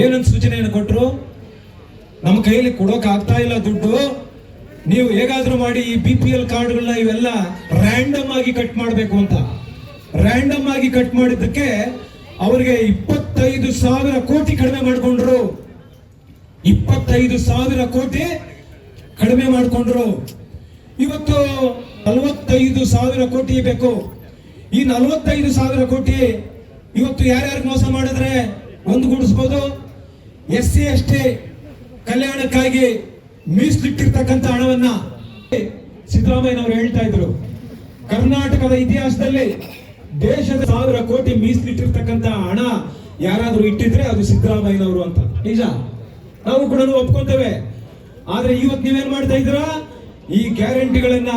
ಏನಂತ ಸೂಚನೆಯನ್ನು ಕೊಟ್ಟರು ನಮ್ಮ ಕೈಯಲ್ಲಿ ಕೊಡೋಕೆ ಆಗ್ತಾ ಇಲ್ಲ ದುಡ್ಡು. ನೀವು ಹೇಗಾದರೂ ಮಾಡಿ ಈ ಬಿ ಪಿ ಎಲ್ ಕಾರ್ಡ್ಗಳನ್ನ ಇವೆಲ್ಲ ರ್ಯಾಂಡಮ್ ಆಗಿ ಕಟ್ ಮಾಡಬೇಕು ಅಂತ. ರ್ಯಾಂಡಮ್ ಆಗಿ ಕಟ್ ಮಾಡಿದ್ದಕ್ಕೆ ಅವರಿಗೆ ಇಪ್ಪತ್ತೈದು ಸಾವಿರ ಕೋಟಿ ಕಡಿಮೆ ಮಾಡಿಕೊಂಡ್ರು. ಇಪ್ಪತ್ತೈದು ಸಾವಿರ ಕೋಟಿ ಕಡಿಮೆ ಮಾಡಿಕೊಂಡ್ರು. ಇವತ್ತು ನಲವತ್ತೈದು ಸಾವಿರ ಕೋಟಿ ಬೇಕು. ಈ ನಲವತ್ತೈದು ಸಾವಿರ ಕೋಟಿ ಇವತ್ತು ಯಾರ್ಯಾರು ಮೋಸ ಮಾಡಿದ್ರೆ ಒಂದುಗೂಡಿಸ್ಬೋದು ಎಸ್ ಸಿ ಎಸ್ ಟಿ ಕಲ್ಯಾಣಕ್ಕಾಗಿ ಮೀಸಲಿಟ್ಟಿರ್ತಕ್ಕಂಥ ಹಣವನ್ನ ಸಿದ್ದರಾಮಯ್ಯನವರು ಹೇಳ್ತಾ ಇದ್ರು. ಕರ್ನಾಟಕದ ಇತಿಹಾಸದಲ್ಲಿ ದೇಶದ ಸಾವಿರ ಕೋಟಿ ಮೀಸಲಿಟ್ಟಿರ್ತಕ್ಕಂಥ ಹಣ ಯಾರಾದರೂ ಇಟ್ಟಿದ್ರೆ ಅದು ಸಿದ್ದರಾಮಯ್ಯನವರು ಅಂತ. ನಿಜ? ನಾವು ಕೂಡ ಒಪ್ಕೊತೇವೆ. ಆದ್ರೆ ಇವತ್ತು ನೀವೇನ್ ಮಾಡ್ತಾ ಇದ್ದೀರಾ? ಈ ಗ್ಯಾರಂಟಿಗಳನ್ನ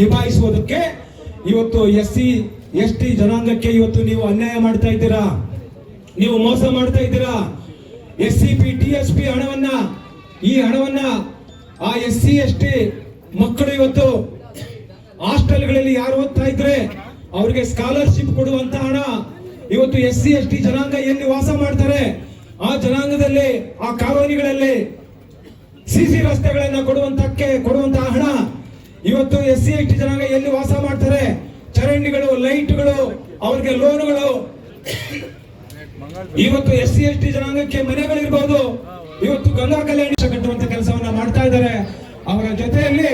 ನಿಭಾಯಿಸುವುದಕ್ಕೆ ಇವತ್ತು ಎಸ್ ಸಿ ಎಸ್ ಟಿ ಜನಾಂಗಕ್ಕೆ ಇವತ್ತು ನೀವು ಅನ್ಯಾಯ ಮಾಡ್ತಾ ಇದ್ದೀರಾ? ನೀವು ಮೋಸ ಮಾಡ್ತಾ ಇದ್ದೀರಾ? S C P T S P ಹಣವನ್ನ, ಈ ಹಣವನ್ನ ಆ ಎಸ್ ಸಿ ಎಸ್ ಟಿ ಮಕ್ಕಳು ಇವತ್ತು ಹಾಸ್ಟೆಲ್ಗಳಲ್ಲಿ ಯಾರು ಓದ್ತಾ ಇದ್ರೆ ಅವ್ರಿಗೆ ಸ್ಕಾಲರ್ಶಿಪ್ ಕೊಡುವಂತ ಹಣ ಇವತ್ತು ಎಸ್ ಸಿ ಎಸ್ ಟಿ ಜನಾಂಗ ಎಲ್ಲಿ ವಾಸ ಮಾಡ್ತಾರೆ, ಆ ಜನಾಂಗದಲ್ಲಿ, ಆ ಕಾಲೋನಿಗಳಲ್ಲಿ ಸಿಸಿ ರಸ್ತೆಗಳನ್ನ ಕೊಡುವಂತಕ್ಕೆ, ಕೊಡುವಂತ ಹಣ ಇವತ್ತು ಎಸ್ ಸಿ ಎಸ್ ಟಿ ಜನಾಂಗ ಎಲ್ಲಿ ವಾಸ ಮಾಡ್ತಾರೆ, ಚರಂಡಿಗಳು, ಲೈಟ್ಗಳು, ಅವ್ರಿಗೆ ಲೋನ್ಗಳು. ಇವತ್ತು ಎಸ್ ಸಿ ಎಸ್ ಟಿ ಜನಾಂಗಕ್ಕೆ ಮನೆಗಳಿರ್ಬೋದು. ಇವತ್ತು ಗಂಗಾ ಕಲ್ಯಾಣ ಕಟ್ಟುವಂತ ಕೆಲಸವನ್ನ ಮಾಡ್ತಾ ಇದ್ದಾರೆ. ಅವರ ಜೊತೆಯಲ್ಲಿ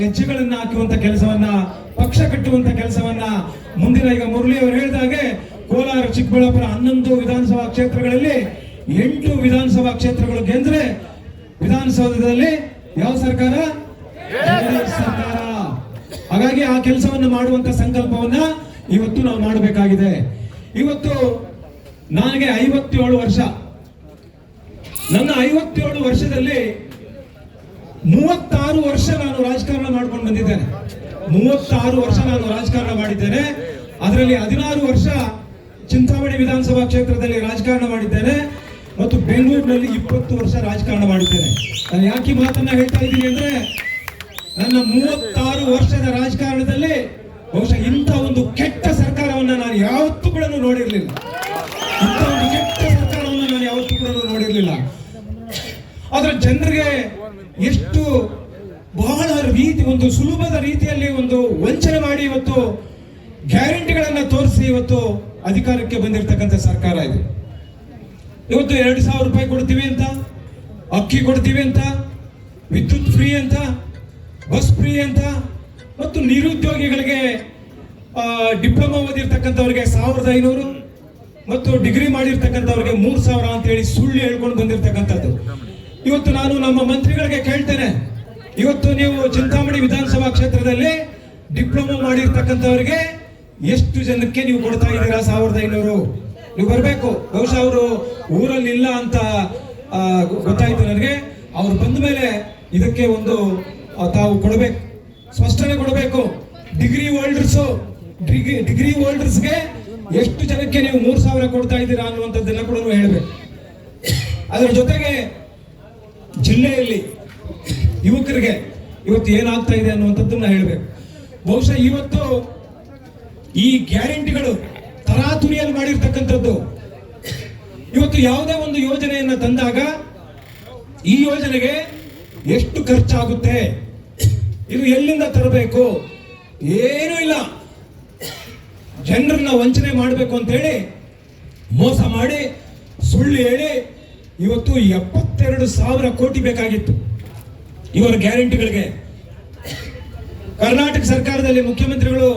ಹೆಜ್ಜೆಗಳನ್ನ ಹಾಕುವಂತ ಕೆಲಸವನ್ನ, ಪಕ್ಷ ಕಟ್ಟುವಂತ ಕೆಲಸವನ್ನ ಮುಂದಿನ ಈಗ ಮುರಳಿ ಅವರು ಹೇಳಿದಾಗೆ ಕೋಲಾರ, ಚಿಕ್ಕಬಳ್ಳಾಪುರ ಹನ್ನೊಂದು ವಿಧಾನಸಭಾ ಕ್ಷೇತ್ರಗಳಲ್ಲಿ ಎಂಟು ವಿಧಾನಸಭಾ ಕ್ಷೇತ್ರಗಳು ಗೆದ್ರೆ ವಿಧಾನಸೌಧದಲ್ಲಿ ಯಾವ ಸರ್ಕಾರ? ಸರ್ಕಾರ. ಹಾಗಾಗಿ ಆ ಕೆಲಸವನ್ನು ಮಾಡುವಂತ ಸಂಕಲ್ಪವನ್ನ ಇವತ್ತು ನಾವು ಮಾಡಬೇಕಾಗಿದೆ. ಇವತ್ತು ನನಗೆ ಐವತ್ತೇಳು ವರ್ಷ. ನನ್ನ ಐವತ್ತೇಳು ವರ್ಷದಲ್ಲಿ ಮೂವತ್ತಾರು ವರ್ಷ ನಾನು ರಾಜಕಾರಣ ಮಾಡ್ಕೊಂಡು ಬಂದಿದ್ದೇನೆ. ಮೂವತ್ತಾರು ವರ್ಷ ನಾನು ರಾಜಕಾರಣ ಮಾಡಿದ್ದೇನೆ. ಅದರಲ್ಲಿ ಹದಿನಾರು ವರ್ಷ ಚಿಂತಾಮಣಿ ವಿಧಾನಸಭಾ ಕ್ಷೇತ್ರದಲ್ಲಿ ರಾಜಕಾರಣ ಮಾಡಿದ್ದೇನೆ. ಮತ್ತು ಬೆಂಗಳೂರಿನಲ್ಲಿ ಇಪ್ಪತ್ತು ವರ್ಷ ರಾಜಕಾರಣ ಮಾಡಿದ್ದೇನೆ. ನಾನು ಯಾಕೆ ಮಾತನ್ನ ಹೇಳ್ತಾ ಇದ್ದೀನಿ ಅಂದ್ರೆ, ನನ್ನ ಮೂವತ್ತಾರು ವರ್ಷದ ರಾಜಕಾರಣದಲ್ಲಿ ಬಹುಶಃ ಇಂಥ ಒಂದು ಕೆಟ್ಟ ಸರ್ಕಾರವನ್ನ ನಾನು ಯಾವತ್ತೂ ಕೂಡ ನೋಡಿರ್ಲಿಲ್ಲ. ಕೂಡ ನೋಡಿರ್ಲಿಲ್ಲ ಆದ್ರೆ ಜನರಿಗೆ ಎಷ್ಟು ಬಹಳ ರೀತಿ, ಒಂದು ಸುಲಭದ ರೀತಿಯಲ್ಲಿ ಒಂದು ವಂಚನೆ ಮಾಡಿ ಇವತ್ತು ಗ್ಯಾರಂಟಿಗಳನ್ನು ತೋರಿಸಿ ಇವತ್ತು ಅಧಿಕಾರಕ್ಕೆ ಬಂದಿರತಕ್ಕಂಥ ಸರ್ಕಾರ ಇದೆ. ಇವತ್ತು ಎರಡು ಸಾವಿರ ರೂಪಾಯಿ ಕೊಡ್ತೀವಿ ಅಂತ, ಅಕ್ಕಿ ಕೊಡ್ತೀವಿ ಅಂತ, ವಿದ್ಯುತ್ ಫ್ರೀ ಅಂತ, ಬಸ್ ಫ್ರೀ ಅಂತ, ಮತ್ತು ನಿರುದ್ಯೋಗಿಗಳಿಗೆ ಡಿಪ್ಲೊಮಾ ಓದಿರ್ತಕ್ಕಂಥವ್ರಿಗೆ ಸಾವಿರದ ಐನೂರು ಮತ್ತು ಡಿಗ್ರಿ ಮಾಡಿರ್ತಕ್ಕಂಥವ್ರಿಗೆ ಮೂರು ಸಾವಿರ ಅಂತ ಹೇಳಿ ಸುಳ್ಳು ಹೇಳ್ಕೊಂಡು ಬಂದಿರತಕ್ಕಂಥದ್ದು. ಇವತ್ತು ನಾನು ನಮ್ಮ ಮಂತ್ರಿಗಳಿಗೆ ಕೇಳ್ತೇನೆ. ಇವತ್ತು ನೀವು ಚಿಂತಾಮಣಿ ವಿಧಾನಸಭಾ ಕ್ಷೇತ್ರದಲ್ಲಿ ಡಿಪ್ಲೊಮಾ ಮಾಡಿರ್ತಕ್ಕಂಥವ್ರಿಗೆ ಎಷ್ಟು ಜನಕ್ಕೆ ನೀವು ಕೊಡ್ತಾ ಇದ್ದೀರಾ? ಸಾವಿರದ ಐನೂರು. ನೀವು ಬರಬೇಕು. ಬಹುಶಃ ಅವರು ಊರಲ್ಲಿ ಇಲ್ಲ ಅಂತ ಗೊತ್ತಾಯ್ತು ನನಗೆ. ಅವ್ರು ಬಂದ ಮೇಲೆ ಇದಕ್ಕೆ ಒಂದು ತಾವು ಕೊಡಬೇಕು. ಸ್ಪಷ್ಟನೆ ಕೊಡಬೇಕು. ಡಿಗ್ರಿ ಹೋಲ್ಡರ್ಸು, ಡಿಗ್ರಿ ಡಿಗ್ರಿ ಹೋಲ್ಡರ್ಸ್ಗೆ ಎಷ್ಟು ಜನಕ್ಕೆ ನೀವು ಮೂರು ಸಾವಿರ ಕೊಡ್ತಾ ಇದ್ದೀರಾ ಅನ್ನುವಂಥದ್ದನ್ನ ಕೂಡ ಹೇಳಬೇಕು. ಅದರ ಜೊತೆಗೆ ಜಿಲ್ಲೆಯಲ್ಲಿ ಯುವಕರಿಗೆ ಇವತ್ತು ಏನಾಗ್ತಾ ಇದೆ ಅನ್ನುವಂಥದ್ದನ್ನ ಹೇಳಬೇಕು. ಬಹುಶಃ ಇವತ್ತು ಈ ಗ್ಯಾರಂಟಿಗಳು ತರಾತುರಿಯಲ್ಲಿ ಮಾಡಿರ್ತಕ್ಕಂಥದ್ದು. ಇವತ್ತು ಯಾವುದೇ ಒಂದು ಯೋಜನೆಯನ್ನ ತಂದಾಗ ಈ ಯೋಜನೆಗೆ ಎಷ್ಟು ಖರ್ಚಾಗುತ್ತೆ? ಇದು ಎಲ್ಲಿಂದ ತರಬೇಕು? ಏನೂ ಇಲ್ಲ. ಜನರನ್ನ ವಂಚನೆ ಮಾಡಬೇಕು ಅಂತ ಹೇಳಿ ಮೋಸ ಮಾಡಿ ಸುಳ್ಳು ಹೇಳಿ ಇವತ್ತು ಎಪ್ಪತ್ತೆರಡು ಸಾವಿರ ಕೋಟಿ ಬೇಕಾಗಿತ್ತು ಇವರ ಗ್ಯಾರಂಟಿಗಳಿಗೆ. ಕರ್ನಾಟಕ ಸರ್ಕಾರದಲ್ಲಿ ಮುಖ್ಯಮಂತ್ರಿಗಳು